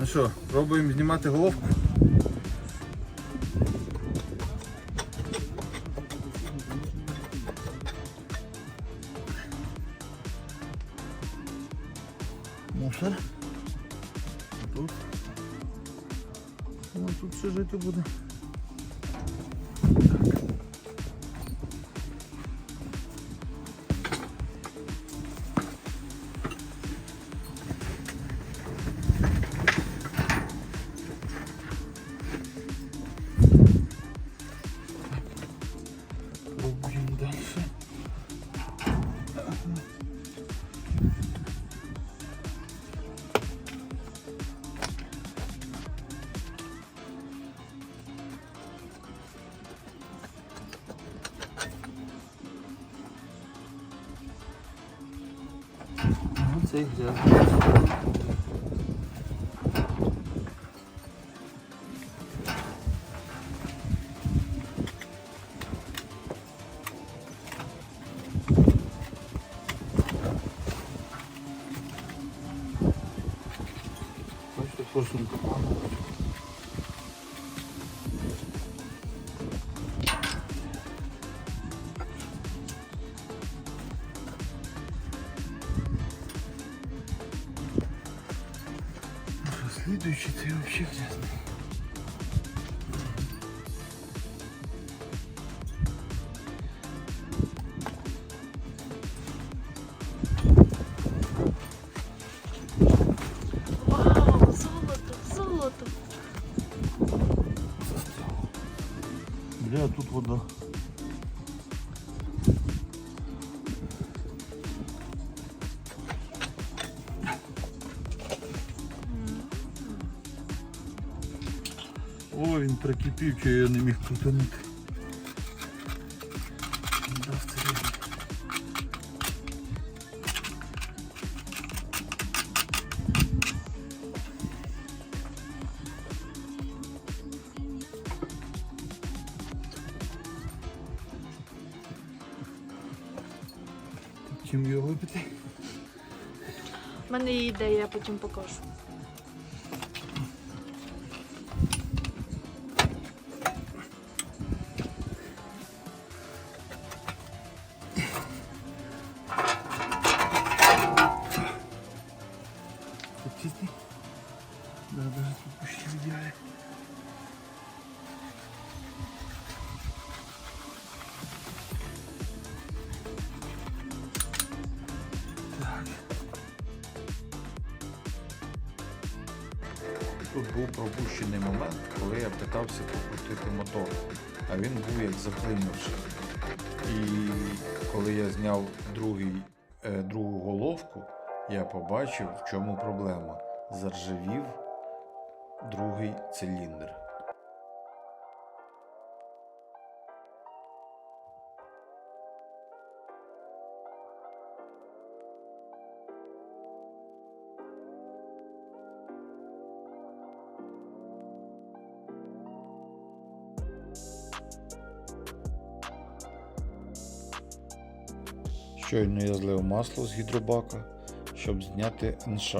Ну що, пробуємо знімати головку? Мусор. Тут. Ну, тут все жити буде. Ну, це і грязно. Бачите, форсунка. Следующий ты вообще грязный. Вау, золото, золото. Бля, тут вода. О, він прикипів, що я не міг крутанути. Чим його випити? У мене є ідея, я потім покажу. Чистый? Да, даже тут в идеале. Тут був пропущений момент, коли я питався покрутити мотор, а він був як заклинивший. І коли я зняв другий, е, другу головку, я побачив, в чому проблема. Заржавів другий циліндр. Щойно я злив масло з гідробака, щоб зняти НШ.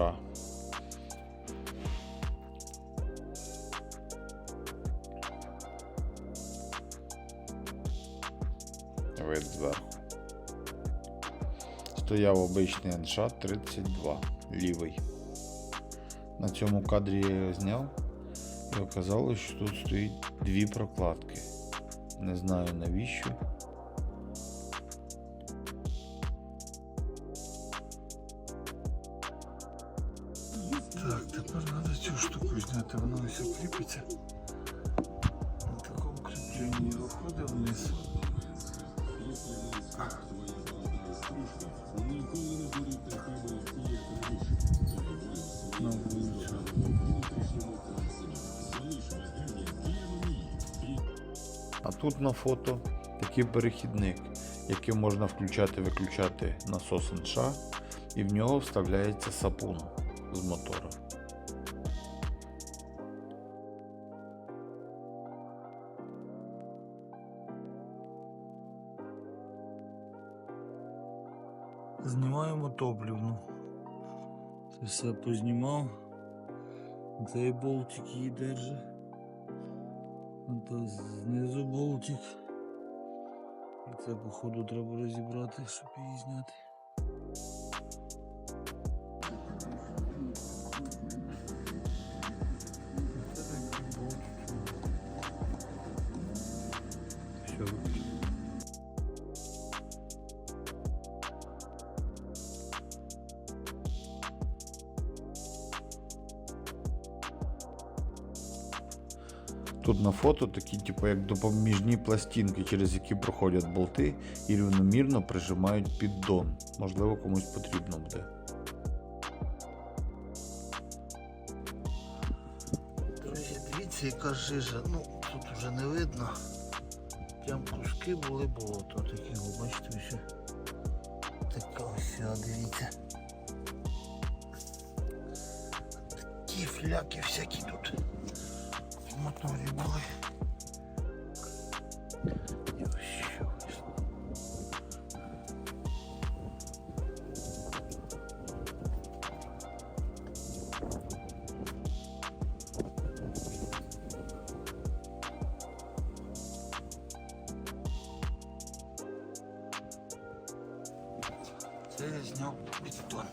Вид зверху. Стояв обичний НШ 32 лівий. На цьому кадрі я його зняв і оказалось, що тут стоїть дві прокладки. Не знаю навіщо. Цю штуку зняти, вона ось кріпиться. На такому кріпленні виходить вниз. Вулицю. А тут на фото такий перехідник, яким можна включати-виключати насос НШ, і в нього вставляється сапун з мотора. Знімаємо топливну. Все познімав. Цей болтик її держить. Ото знизу болтик. І це походу треба розібрати, щоб її зняти. Тут на фото такі, типу, як допоміжні пластинки, через які проходять болти і рівномірно прижимають піддон. Можливо, комусь потрібно буде. Друзі, дивіться, яка жижа. Ну, тут вже не видно. Прям куски були болото. Такі, о, бачите, ще. Така ось, дивіться. Такі фляки всякі тут в моторі були. І ось що вийшло. Це я зняв піддон.